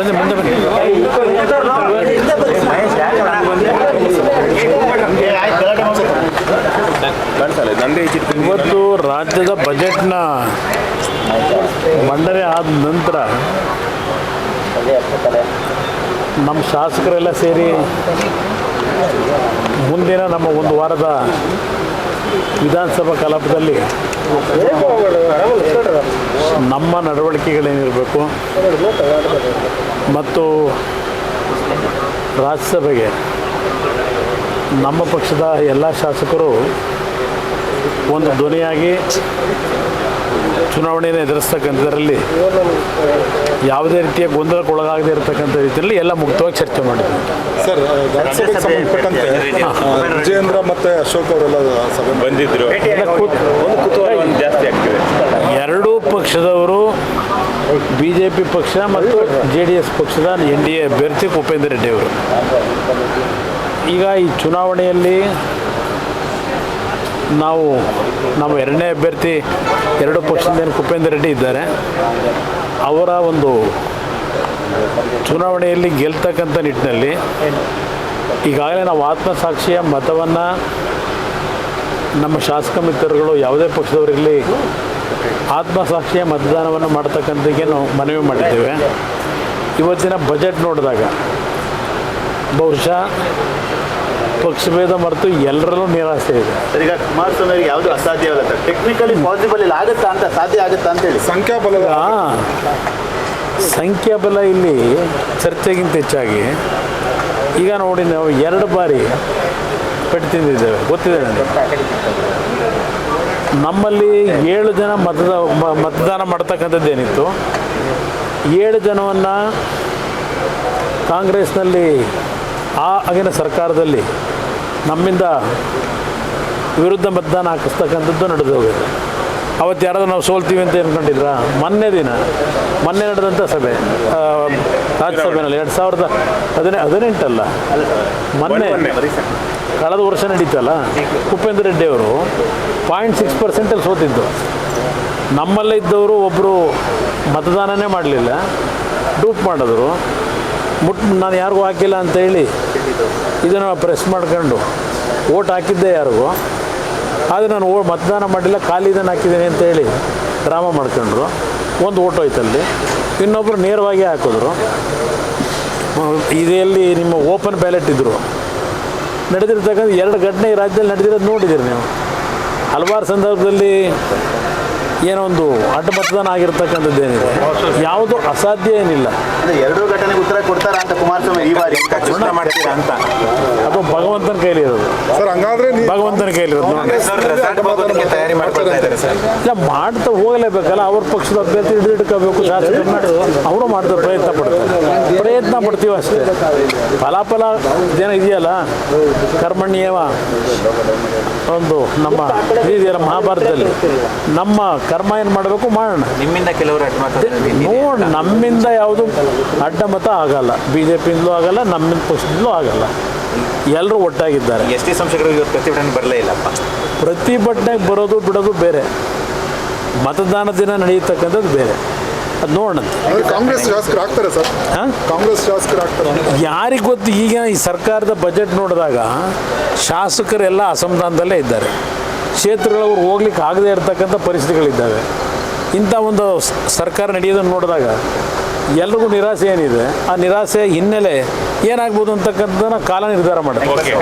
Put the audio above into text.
ಬನ್ನಿ ಮುಂದೆ ಬನ್ನಿ. ಇವತ್ತು ರಾಜ್ಯದ ಬಜೆಟ್ನ ಮಂಡನೆ ಆದ ನಂತರ ನಮ್ಮ ಶಾಸಕರೆಲ್ಲ ಸೇರಿ ಮುಂದಿನ ನಮ್ಮ ಒಂದು ವಾರದ ವಿಧಾನಸಭಾ ಕಲಾಪದಲ್ಲಿ ನಮ್ಮ ನಡವಳಿಕೆಗಳೇನಿರಬೇಕು ಮತ್ತು ರಾಜ್ಯಸಭೆಗೆ ನಮ್ಮ ಪಕ್ಷದ ಎಲ್ಲ ಶಾಸಕರು ಒಂದು ಧ್ವನಿಯಾಗಿ ಚುನಾವಣೆಯನ್ನು ಎದುರಿಸ್ತಕ್ಕಂಥದ್ರಲ್ಲಿ ಯಾವುದೇ ರೀತಿಯ ಗೊಂದಲಕ್ಕೊಳಗಾಗದೇ ಇರತಕ್ಕಂಥ ರೀತಿಯಲ್ಲಿ ಎಲ್ಲ ಮುಕ್ತವಾಗಿ ಚರ್ಚೆ ಮಾಡಿದ್ವಿ. ಸರ್ ವಿಧಾನಸಭೆಗೆ ಸಂಬಂಧಪಟ್ಟಂತೆ ವಿಜಯೇಂದ್ರ ಮತ್ತೆ ಅಶೋಕ್ ಅವರೆಲ್ಲ ಸಭೆ ಬಂದಿದ್ರು. ಒಂದು ಕುತೂಹಲ ಒಂದು ಜಾಸ್ತಿ ಆಗ್ತಿದೆ. ಎರಡೂ ಪಕ್ಷದವರು ಬಿ ಜೆ ಪಿ ಪಕ್ಷ ಮತ್ತು ಜೆ ಡಿ ಎಸ್ ಪಕ್ಷದ ಎನ್ ಡಿ ಎ ಅಭ್ಯರ್ಥಿ ಭೂಪೇಂದ್ರ ರೆಡ್ಡಿ ಅವರು. ಈಗ ಈ ಚುನಾವಣೆಯಲ್ಲಿ ನಾವು ನಮ್ಮ ಎರಡನೇ ಅಭ್ಯರ್ಥಿ ಎರಡು ಪಕ್ಷದಿಂದ ಏನು ಕುಪೇಂದ್ರ ರೆಡ್ಡಿ ಇದ್ದಾರೆ. ಅವರ ಒಂದು ಚುನಾವಣೆಯಲ್ಲಿ ಗೆಲ್ತಕ್ಕಂಥ ನಿಟ್ಟಿನಲ್ಲಿ ಈಗಾಗಲೇ ನಾವು ಆತ್ಮಸಾಕ್ಷಿಯ ಮತವನ್ನು ನಮ್ಮ ಶಾಸಕ ಮಿತ್ರರುಗಳು ಯಾವುದೇ ಪಕ್ಷದವರಿರಲಿ ಆತ್ಮಸಾಕ್ಷಿಯ ಮತದಾನವನ್ನು ಮಾಡ್ತಕ್ಕಂಥಕ್ಕೆ ನಾವು ಮನವಿ ಮಾಡಿದ್ದೇವೆ. ಇವತ್ತಿನ ಬಜೆಟ್ ನೋಡಿದಾಗ ಬಹುಶಃ ಪಕ್ಷಭೇದ ಮರೆತು ಎಲ್ಲರಲ್ಲೂ ನಿರಾಸೆ ಇದೆ. ಸರ್ ಈಗ ಕುಮಾರಸ್ವಾಮಿ ಅವರಿಗೆ ಯಾವುದು ಅಸಾಧ್ಯವಲ್ಲ ಸರ್ ಟೆಕ್ನಿಕಲಿ ಪಾಸಿಬಲ್ ಇಲ್ಲ ಆಗುತ್ತಾ ಅಂತ ಸಾಧ್ಯ ಆಗುತ್ತಾ ಅಂತ ಹೇಳಿ. ಸಂಖ್ಯಾಬಲದ ಆ, ಸಂಖ್ಯಾಬಲ ಇಲ್ಲಿ ಚರ್ಚೆಗಿಂತ ಹೆಚ್ಚಾಗಿ ಈಗ ನೋಡಿ ನಾವು ಎರಡು ಬಾರಿ ಪೆಟ್ಟು ತಿಂದಿದ್ದೇವೆ. ಗೊತ್ತಿದೆ ನನಗೆ? ನಮ್ಮಲ್ಲಿ ಏಳು ಜನ ಮತದ ಮ- ಮತದಾನ ಮಾಡ್ತಕ್ಕಂಥದ್ದೇನಿತ್ತು. ಏಳು ಜನವನ್ನು ಕಾಂಗ್ರೆಸ್ನಲ್ಲಿ ಆ ಆಗಿನ ಸರ್ಕಾರದಲ್ಲಿ ನಮ್ಮಿಂದ ವಿರುದ್ಧ ಮತದಾನ ಹಾಕಿಸ್ತಕ್ಕಂಥದ್ದು ನಡೆದು ಹೋಗಿದೆ. ಅವತ್ತು ಯಾರಾದ್ರೂ ನಾವು ಸೋಲ್ತೀವಿ ಅಂತ ಅಂದ್ಕೊಂಡಿದ್ರ ಮೊನ್ನೆ ದಿನ, ಮೊನ್ನೆ ನಡೆದಂಥ ಸಭೆ ರಾಜ್ಯಸಭೆಯಲ್ಲಿ ಎರಡು ಸಾವಿರದ ಹದಿನೆ, ಹದಿನೆಂಟಲ್ಲ? ಮೊನ್ನೆ ಕಳೆದ ವರ್ಷ ನಡೀತಲ್ಲ? ಉಪೇಂದ್ರ ರೆಡ್ಡಿ ಅವರು ಪಾಯಿಂಟ್ ಸಿಕ್ಸ್ ಪರ್ಸೆಂಟಲ್ಲಿ ಸೋತಿದ್ದು. ನಮ್ಮಲ್ಲೇ ಇದ್ದವರು ಒಬ್ಬರು ಮತದಾನನೇ ಮಾಡಲಿಲ್ಲ. ಡೂಪ್ ಮಾಡಿದ್ರು. ಮುಟ್, ನಾನು ಯಾರಿಗೂ ಹಾಕಿಲ್ಲ ಅಂತೇಳಿ ಇದನ್ನು ಪ್ರೆಸ್ ಮಾಡ್ಕೊಂಡು ಓಟ್ ಹಾಕಿದ್ದೆ ಯಾರಿಗೂ. ಆದರೆ ನಾನು ಓ ಮತದಾನ ಮಾಡಿಲ್ಲ, ಖಾಲಿ ಇದನ್ನು ಹಾಕಿದ್ದೀನಿ ಅಂತೇಳಿ ಡ್ರಾಮಾ ಮಾಡ್ಕೊಂಡ್ರು. ಒಂದು ಓಟ್ ಹೋಯ್ತಲ್ಲಿ ಇನ್ನೊಬ್ಬರು ನೇರವಾಗಿ ಹಾಕಿದ್ರು. ಇದೆಯಲ್ಲಿ ನಿಮ್ಮ ಓಪನ್ ಬ್ಯಾಲೆಟ್ ಇದ್ದರು ನಡೆದಿರ್ತಕ್ಕಂಥ ಎರಡು ಘಟನೆ ರಾಜ್ಯದಲ್ಲಿ ನಡೆದಿರೋದು ನೋಡಿದ್ದೀರಿ ನೀವು. ಹಲವಾರು ಸಂದರ್ಭದಲ್ಲಿ ಏನೋ ಒಂದು ಅಡ್ಡ ಮತದಾನ ಆಗಿರ್ತಕ್ಕಂಥದ್ದು ಏನಿದೆ ಯಾವುದು ಅಸಾಧ್ಯ ಏನಿಲ್ಲ. ಅಂದ್ರೆ ಎರಡೂ ಘಟನೆಗೆ ಉತ್ತರ ಕೊಡ್ತಾರ ಅಂತ ಕುಮಾರಸ್ವಾಮಿ ಈ ಬಾರಿ ಮಾಡ್ತೀರಾ ಅಂತ? ಅದು ಭಗವಂತನ ಕೈಲಿ ಇರೋದು ಸರ್ ಹಂಗಾದ್ರೆ ನೀವು ನೋಡಿ. ತಯಾರಿ ಮಾಡ್ಕೊಳ್ತಾ ಇದ್ದಾರೆ ಸರ್. ಇಲ್ಲ ಮಾಡ್ತಾ ಹೋಗಲೇಬೇಕಲ್ಲ ಅವ್ರ ಪಕ್ಷದ ಅಭ್ಯರ್ಥಿ ಹಿಡಿದಿಟ್ಕೋಬೇಕು ಶಾಸಕರನ್ನ ಅವರು ಮಾಡ್ತಾರೆ ಪ್ರಯತ್ನ ಪಡ್ತಾರೆ. ಪ್ರಯತ್ನ ಪಡ್ತೀವಿ ಅಷ್ಟೇ. ಫಲಾಫಲ ಜನ ಇದೆಯಲ್ಲ ಕರ್ಮಣ್ಯವ ಒಂದು ನಮ್ಮ ಇದೆಯಲ್ಲ ಮಹಾಭಾರತದಲ್ಲಿ. ನಮ್ಮ ಕರ್ಮ ಏನು ಮಾಡಬೇಕು ಮಾಡೋಣ. ನಿಮ್ಮಿಂದ ಕೆಲವರು ನೋಡಿ ನಮ್ಮಿಂದ ಯಾವುದು ಅಡ್ಡ ಮತ ಆಗಲ್ಲ. ಬಿ ಜೆ ಪಿಯಿಂದಲೂ ಆಗಲ್ಲ ನಮ್ಮಿಂದ ಪಕ್ಷದಿಂದಲೂ ಆಗಲ್ಲ. ಎಲ್ಲರೂ ಒಟ್ಟಾಗಿದ್ದಾರೆ. ಎಸ್ ಟಿ ಸಂಸದರು ಇವತ್ತು ಪ್ರತಿಭಟನೆ ಬರಲೇ ಇಲ್ಲಪ್ಪ. ಪ್ರತಿಭಟನೆಗೆ ಬರೋದು ಬಿಡೋದು ಬೇರೆ. ಮತದಾನ ದಿನ ನಡೆಯತಕ್ಕಂಥದ್ದು ಬೇರೆ. ಅದು ನೋಡೋಣ. ಕಾಂಗ್ರೆಸ್ ಶಾಸಕರು ಆಗ್ತಾರೆ ಸರ್? ಹಾಂ? ಕಾಂಗ್ರೆಸ್ ಶಾಸಕರು ಆಗ್ತಾರೆ. ಯಾರಿಗೆ ಗೊತ್ತು ಈಗ ಈ ಸರ್ಕಾರದ ಬಜೆಟ್ ನೋಡಿದಾಗ ಶಾಸಕರೆಲ್ಲ ಅಸಮಾಧಾನದಲ್ಲೇ ಇದ್ದಾರೆ. ಕ್ಷೇತ್ರಗಳವ್ರು ಹೋಗ್ಲಿಕ್ಕೆ ಆಗದೇ ಇರತಕ್ಕಂಥ ಪರಿಸ್ಥಿತಿಗಳಿದ್ದಾವೆ. ಇಂಥ ಒಂದು ಸ- ಸರ್ಕಾರ ನಡೆಯೋದನ್ನು ನೋಡಿದಾಗ ಎಲ್ರಿಗೂ ನಿರಾಸೆ ಏನಿದೆ? ಆ ನಿರಾಸೆ ಹಿನ್ನೆಲೆ ಏನಾಗ್ಬೋದು ಅಂತಕ್ಕಂಥದ್ದನ್ನ ಕಾಲ ನಿರ್ಧಾರ ಮಾಡುತ್ತೆ ಓಕೆ